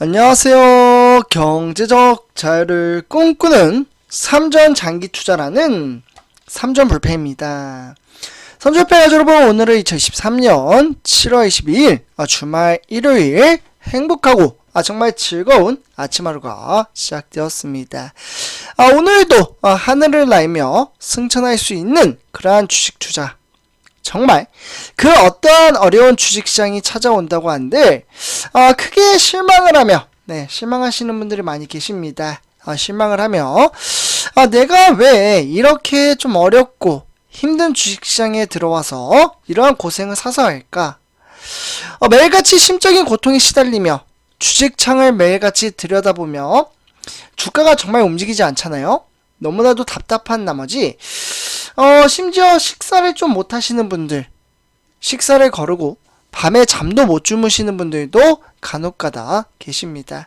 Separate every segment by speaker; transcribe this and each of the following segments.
Speaker 1: 안녕하세요. 경제적 자유를 꿈꾸는 삼전 장기 투자라는 삼전 불패입니다. 삼전 불패 가족 여러분, 오늘은 2023년 7월 22일 아, 주말 일요일 행복하고 아, 정말 즐거운 아침 하루가 시작되었습니다. 아, 오늘도 아, 하늘을 날며 승천할 수 있는 그러한 주식 투자 정말 그 어떠한 어려운 주식시장이 찾아온다고 한들 어, 크게 실망을 하며 네 실망하시는 분들이 많이 계십니다. 어, 실망을 하며 아, 내가 왜 이렇게 좀 어렵고 힘든 주식시장에 들어와서 이러한 고생을 사서 할까? 어, 매일같이 심적인 고통에 시달리며 주식창을 매일같이 들여다보며 주가가 정말 움직이지 않잖아요. 너무나도 답답한 나머지 어, 심지어 식사를 좀 못 하시는 분들, 식사를 거르고 밤에 잠도 못 주무시는 분들도 간혹가다 계십니다.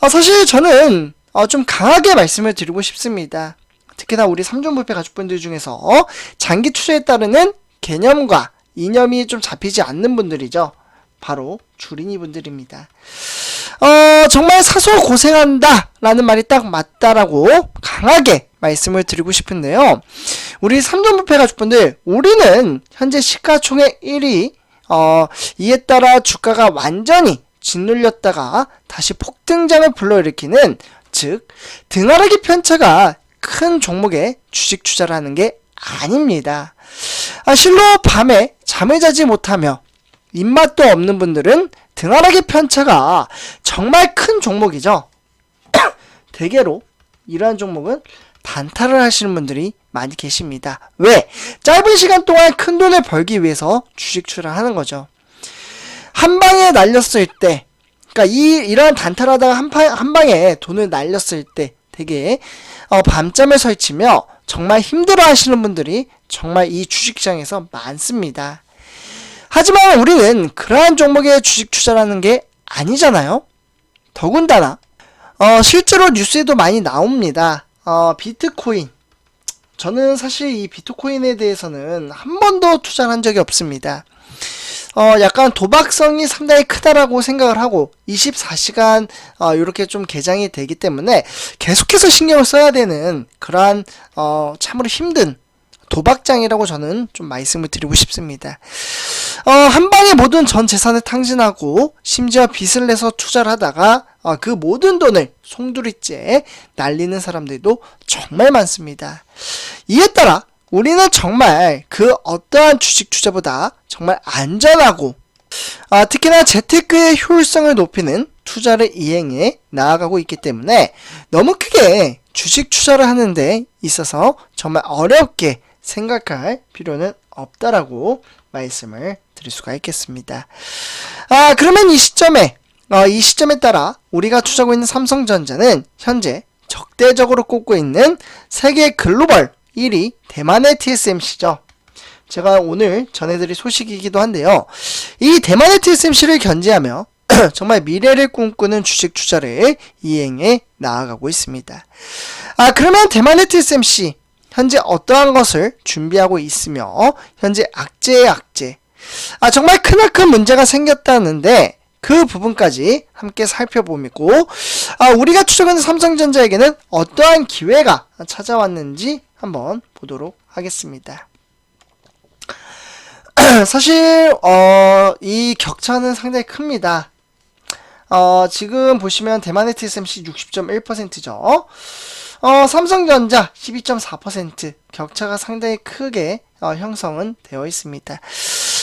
Speaker 1: 어, 사실 저는 어, 좀 강하게 말씀을 드리고 싶습니다. 특히나 우리 삼종불패 가족분들 중에서 장기 투자에 따르는 개념과 이념이 좀 잡히지 않는 분들이죠. 바로 주린이 분들입니다. 어, 정말 사소 고생한다 라는 말이 딱 맞다라고 강하게 말씀을 드리고 싶은데요. 우리 삼전부패 가족분들, 우리는 현재 시가총액 1위, 어, 이에 따라 주가가 완전히 짓눌렸다가 다시 폭등장을 불러일으키는, 즉, 등하락의 편차가 큰 종목에 주식 투자를 하는 게 아닙니다. 아, 실로 밤에 잠을 자지 못하며 입맛도 없는 분들은 등하락의 편차가 정말 큰 종목이죠. 대개로 이러한 종목은 단타를 하시는 분들이 많이 계십니다. 왜? 짧은 시간 동안 큰 돈을 벌기 위해서 주식 투자를 하는 거죠. 한 방에 날렸을 때, 그러니까 이 이러한 단타를 하다가 한, 파, 한 방에 돈을 날렸을 때 되게 어, 밤잠을 설치며 정말 힘들어 하시는 분들이 정말 이 주식시장에서 많습니다. 하지만 우리는 그러한 종목의 주식 투자라는 게 아니잖아요. 더군다나 어, 실제로 뉴스에도 많이 나옵니다. 어, 비트코인. 저는 사실 이 비트코인에 대해서는 한 번도 투자를 한 적이 없습니다. 어, 약간 도박성이 상당히 크다라고 생각을 하고 24시간 어, 이렇게 좀 개장이 되기 때문에 계속해서 신경을 써야 되는 그러한 어, 참으로 힘든 도박장이라고 저는 좀 말씀을 드리고 싶습니다. 어, 한 방에 모든 전 재산을 탕진하고 심지어 빚을 내서 투자를 하다가 어, 그 모든 돈을 송두리째 날리는 사람들도 정말 많습니다. 이에 따라 우리는 정말 그 어떠한 주식 투자보다 정말 안전하고 아, 특히나 재테크의 효율성을 높이는 투자를 이행해 나아가고 있기 때문에 너무 크게 주식 투자를 하는데 있어서 정말 어렵게 생각할 필요는 없다라고 말씀을 드릴 수가 있겠습니다. 아, 그러면 이 시점에, 어, 이 시점에 따라 우리가 투자하고 있는 삼성전자는 현재 적대적으로 꼽고 있는 세계 글로벌 1위 대만의 TSMC죠. 제가 오늘 전해드릴 소식이기도 한데요. 이 대만의 TSMC를 견제하며 정말 미래를 꿈꾸는 주식 투자를 이행해 나아가고 있습니다. 아, 그러면 대만의 TSMC 현재 어떠한 것을 준비하고 있으며 현재 악재의 악재 아 정말 크나큰 문제가 생겼다는데 그 부분까지 함께 살펴보고 아 우리가 추적하는 삼성전자에게는 어떠한 기회가 찾아왔는지 한번 보도록 하겠습니다. 사실 어, 이 격차는 상당히 큽니다. 어, 지금 보시면 대만의 TSMC 60.1%죠. 어, 삼성전자 12.4% 격차가 상당히 크게 어, 형성은 되어 있습니다.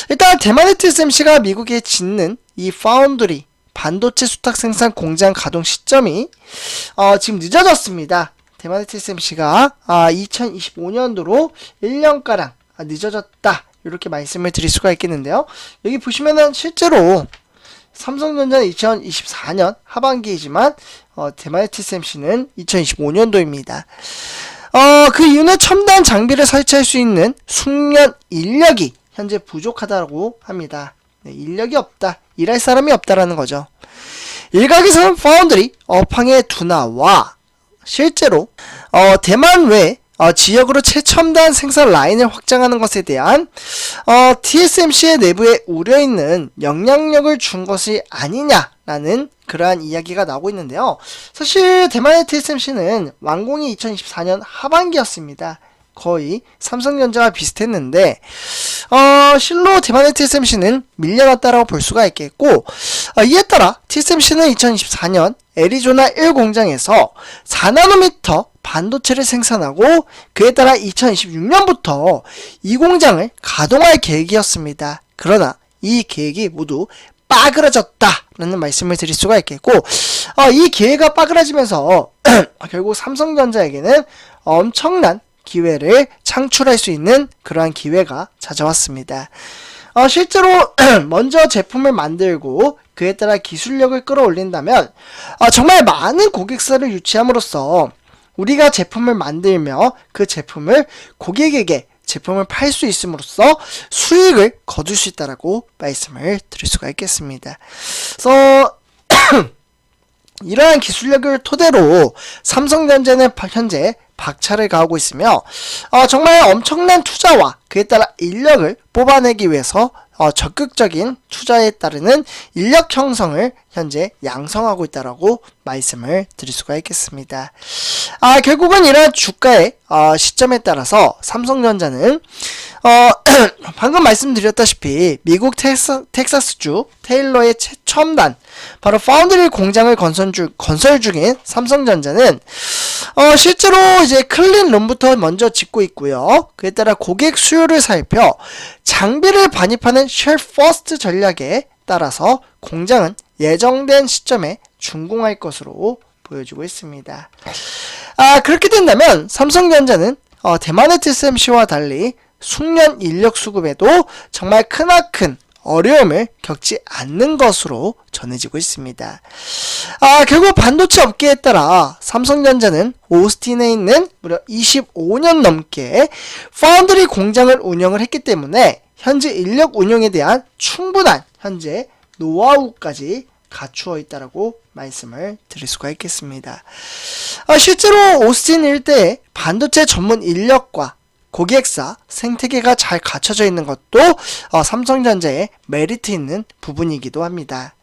Speaker 1: 일단 대만의 TSMC가 미국에 짓는 이 파운드리 반도체 수탁 생산 공장 가동 시점이 어, 지금 늦어졌습니다. 대만의 TSMC가 아, 2025년도로 1년가량 늦어졌다. 이렇게 말씀을 드릴 수가 있겠는데요. 여기 보시면은 실제로 삼성전자는 2024년 하반기이지만 어, 대만의 TSMC는 2025년도입니다. 어, 그 이유는 첨단 장비를 설치할 수 있는 숙련 인력이 현재 부족하다고 합니다. 네, 인력이 없다. 일할 사람이 없다라는 거죠. 일각에서는 파운드리 업황의 둔화와 실제로 어, 대만 외 어, 지역으로 최첨단 생산 라인을 확장하는 것에 대한 어, TSMC의 내부에 우려 있는 영향력을 준 것이 아니냐라는 그러한 이야기가 나오고 있는데요. 사실 대만의 TSMC는 완공이 2024년 하반기였습니다. 거의 삼성전자와 비슷했는데 어, 실로 대만의 TSMC는 밀려났다라고 볼 수가 있겠고 어, 이에 따라 TSMC는 2024년 애리조나 1 공장에서 4나노미터 반도체를 생산하고 그에 따라 2026년부터 이 공장을 가동할 계획이었습니다. 그러나 이 계획이 모두 빠그러졌다라는 말씀을 드릴 수가 있겠고 어, 이 기회가 빠그러지면서 결국 삼성전자에게는 엄청난 기회를 창출할 수 있는 그러한 기회가 찾아왔습니다. 어, 실제로 먼저 제품을 만들고 그에 따라 기술력을 끌어올린다면 어, 정말 많은 고객사를 유치함으로써 우리가 제품을 만들며 그 제품을 고객에게 제품을 팔 수 있음으로써 수익을 거둘 수 있다라고 말씀을 드릴 수가 있겠습니다. 그래서 이러한 기술력을 토대로 삼성전자는 바- 현재 박차를 가하고 있으며 어, 정말 엄청난 투자와 그에 따라 인력을 뽑아내기 위해서 어, 적극적인 투자에 따르는 인력 형성을 현재 양성하고 있다라고 말씀을 드릴 수가 있겠습니다. 아, 결국은 이러한 주가의 어, 시점에 따라서 삼성전자는 어, 방금 말씀드렸다시피 미국 텍사, 텍사스주 테일러의 최첨단 바로 파운드리 공장을 건설, 중, 건설 중인 삼성전자는 어, 실제로 이제 클린 룸부터 먼저 짓고 있고요. 그에 따라 고객 수요를 살펴 장비를 반입하는 쉘 퍼스트 전략에 따라서 공장은 예정된 시점에 준공할 것으로 보여지고 있습니다. 아, 그렇게 된다면 삼성전자는 어, 대만의 TSMC와 달리 숙련 인력 수급에도 정말 크나큰 어려움을 겪지 않는 것으로 전해지고 있습니다. 아, 결국 반도체 업계에 따라 삼성전자는 오스틴에 있는 무려 25년 넘게 파운드리 공장을 운영을 했기 때문에 현재 인력 운영에 대한 충분한 현재 노하우까지 갖추어 있다라고 말씀을 드릴 수가 있겠습니다. 아, 실제로 오스틴 일대에 반도체 전문 인력과 고객사 생태계가 잘 갖춰져 있는 것도 어, 삼성전자의 메리트 있는 부분이기도 합니다.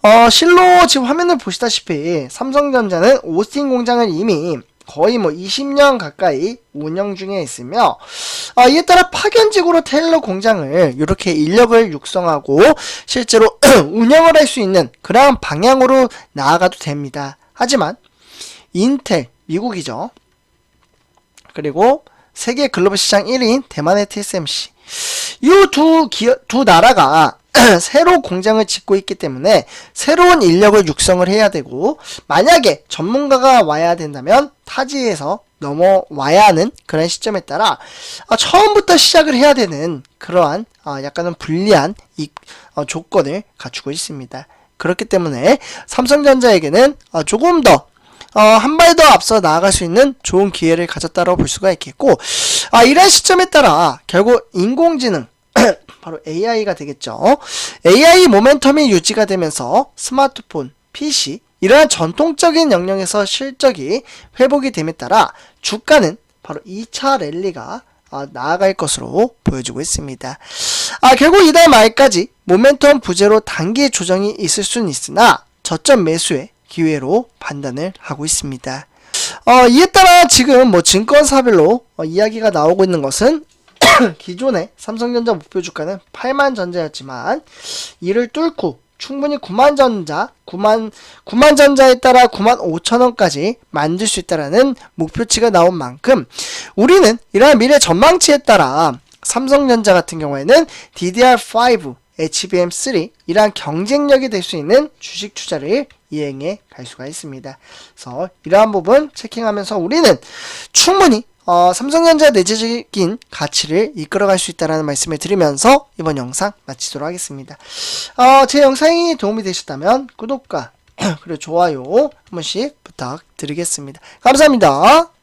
Speaker 1: 어, 실로 지금 화면을 보시다시피 삼성전자는 오스틴 공장을 이미 거의 뭐 20년 가까이 운영 중에 있으며 어, 이에 따라 파견직으로 테일러 공장을 이렇게 인력을 육성하고 실제로 운영을 할 수 있는 그러한 방향으로 나아가도 됩니다. 하지만 인텔 미국이죠. 그리고 세계 글로벌 시장 1위인 대만의 TSMC 이 두 기업 두 나라가 새로 공장을 짓고 있기 때문에 새로운 인력을 육성을 해야 되고 만약에 전문가가 와야 된다면 타지에서 넘어와야 하는 그런 시점에 따라 아, 처음부터 시작을 해야 되는 그러한 아, 약간은 불리한 이, 어, 조건을 갖추고 있습니다. 그렇기 때문에 삼성전자에게는 어, 조금 더 어, 한 발 더 앞서 나아갈 수 있는 좋은 기회를 가졌다고 볼 수가 있겠고, 아, 이런 시점에 따라 결국 인공지능, 바로 AI가 되겠죠. AI 모멘텀이 유지가 되면서 스마트폰, PC, 이러한 전통적인 영역에서 실적이 회복이 됨에 따라 주가는 바로 2차 랠리가 아, 나아갈 것으로 보여지고 있습니다. 아, 결국 이달 말까지 모멘텀 부재로 단기 조정이 있을 수는 있으나 저점 매수에 기회로 판단을 하고 있습니다. 어, 이에 따라 지금 뭐 증권사별로 어, 이야기가 나오고 있는 것은 기존의 삼성전자 목표 주가는 8만 전자였지만 이를 뚫고 충분히 9만 전자, 9만 9만 전자에 따라 9만 5천 원까지 만들 수 있다라는 목표치가 나온 만큼 우리는 이러한 미래 전망치에 따라 삼성전자 같은 경우에는 DDR5, HBM3 이러한 경쟁력이 될 수 있는 주식 투자를 이행해 갈 수가 있습니다. 그래서 이러한 부분 체킹하면서 우리는 충분히 어, 삼성전자 내재적인 가치를 이끌어갈 수 있다는 말씀을 드리면서 이번 영상 마치도록 하겠습니다. 어, 제 영상이 도움이 되셨다면 구독과 그리고 좋아요 한 번씩 부탁드리겠습니다. 감사합니다.